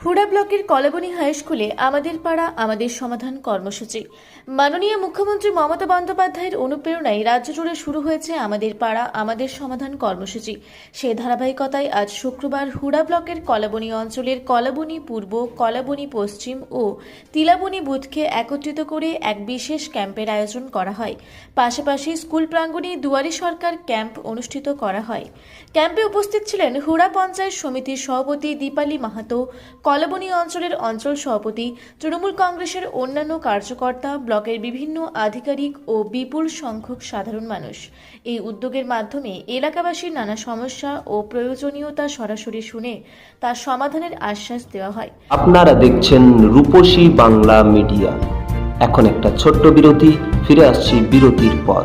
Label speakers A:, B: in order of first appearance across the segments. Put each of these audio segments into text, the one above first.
A: হুড়া ব্লকের কলাবনী হাই স্কুলে আমাদের পাড়া, আমাদের সমাধান কর্মসূচি। মাননীয় মুখ্যমন্ত্রী মমতা বন্দ্যোপাধ্যায়ের অনুপ্রেরণায় রাজ্য জুড়ে শুরু হয়েছে আমাদের পাড়া, আমাদের সমাধান কর্মসূচি। সেই ধারাবাহিকতায় আজ শুক্রবার হুড়া ব্লকের কলাবনী অঞ্চলের কলাবনী পূর্ব, কলাবনী পশ্চিম ও তিলাবনী বুথকে একত্রিত করে এক বিশেষ ক্যাম্পের আয়োজন করা হয়। পাশাপাশি স্কুল প্রাঙ্গণে দুয়ারি সরকার ক্যাম্প অনুষ্ঠিত করা হয়। ক্যাম্পে উপস্থিত ছিলেন হুড়া পঞ্চায়েত সমিতির সভাপতি দীপালি মাহাতো কলাবনী অঞ্চলের অঞ্চল সভাপতি তৃণমূল কংগ্রেসের অন্যান্য কার্যকর্তা, ব্লকের বিভিন্ন আধিকারিক ও বিপুল সংখ্যক সাধারণ মানুষ। এই উদ্যোগের মাধ্যমে এলাকাবাসীর নানা সমস্যা ও প্রয়োজনীয়তা সরাসরি শুনে তার সমাধানের আশ্বাস দেওয়া হয়।
B: আপনারা দেখছেন রূপসী বাংলা মিডিয়া। এখন একটা ছোট্ট বিরতি, ফিরে আসছি বিরতির পর।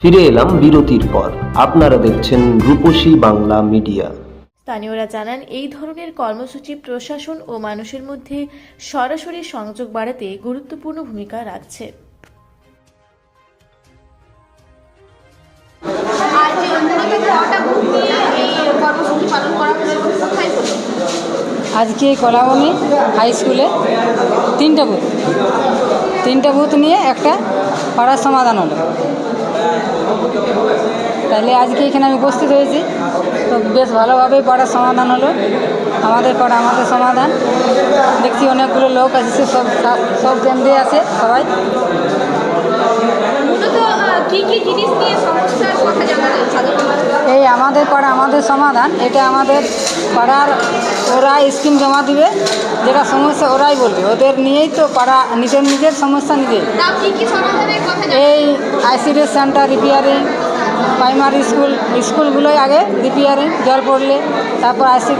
B: ফিরে এলাম বিরতির পর। আপনারা দেখছেন রূপসী বাংলা মিডিয়া।
A: স্থানীয়রা জানান এই ধরনের কর্মসূচি প্রশাসন ও মানুষের মধ্যে সরাসরি সংযোগ বাড়াতে গুরুত্বপূর্ণ ভূমিকা রাখছে।
C: আজকে কলাবনি হাই স্কুলে তিনটা বুথ তিনটা বুথ নিয়ে একটা পাড়ার সমাধান হলো। তাহলে আজকে এখানে আমি উপস্থিত হয়েছি। তো বেশ ভালোভাবেই পাড়ার সমাধান হলো। আমাদের পড়া আমাদের সমাধান। দেখছি অনেকগুলো লোক আছে সব সব কেন্দ্রে আছে সবাই। এই আমাদের পাড়া আমাদের সমাধান এটা আমাদের পাড়ার ওরা স্কিম জমা দিবে যেটা সমস্যা ওরাই বলবে। ওদের নিয়েই তো পাড়া নিজের নিজের সমস্যা নিজে। এই ICDS centre repairing primary school স্কুলগুলোই আগে রিপেয়ারিং জল পড়লে তারপর আইসি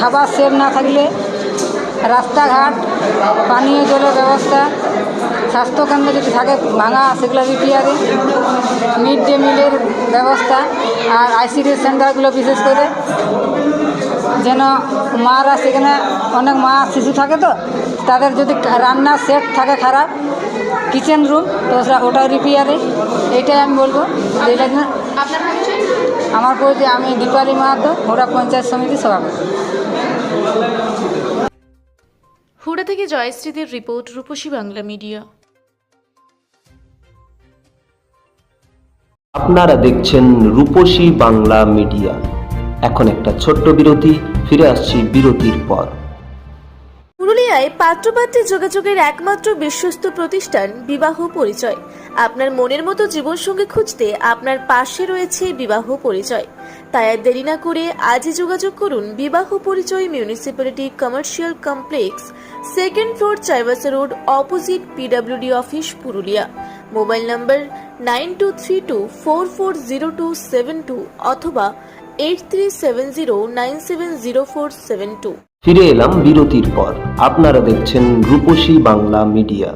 C: খাবার সেট না থাকলে রাস্তাঘাট পানীয় জলের ব্যবস্থা স্বাস্থ্যকেন্দ্র যদি থাকে ভাঙা সেগুলো রিপেয়ারিং মিড ডে মিলের ব্যবস্থা আর আইসিডিএস সেন্টারগুলো বিশেষ করে। যেন মারা সেখানে অনেক মা শিশু থাকে তো তাদের যদি রান্নার সেট থাকে খারাপ কিচেন রুম তো ওটা- ওটা রিপেয়ারিং এইটাই আমি বলব এটা আমার পরিচয় আমি দীপালি মাহাতো ওরা পঞ্চায়েত সমিতি সভাপতি।
A: হুড়া থেকে জয়শ্রীদের রিপোর্ট রূপসী বাংলা মিডিয়া।
B: আপনারা দেখছেন রূপসী বাংলা মিডিয়া। এখন একটা ছোট্ট বিরতি ফিরে আসছি বিরতির পর।
A: পুরুলিয়ায় পাত্রপাত্রে যোগাযোগের একমাত্র বিশ্বস্ত প্রতিষ্ঠান বিবাহ পরিচয়। আপনার মনের মতো জীবনসঙ্গী খুঁজতে আপনার পাশে রয়েছে বিবাহ পরিচয়। তাই আর দেরি না করে আজই যোগাযোগ করুন বিবাহ পরিচয় municipality commercial complex second floor Chaibasa road opposite PWD office Purulia mobile number nine two three two four four zero two seven two অথবা eight three seven zero nine seven zero four seven two
B: ফিরে এলাম বিরতির পর। আপনারা দেখছেন রূপসী Bangla media.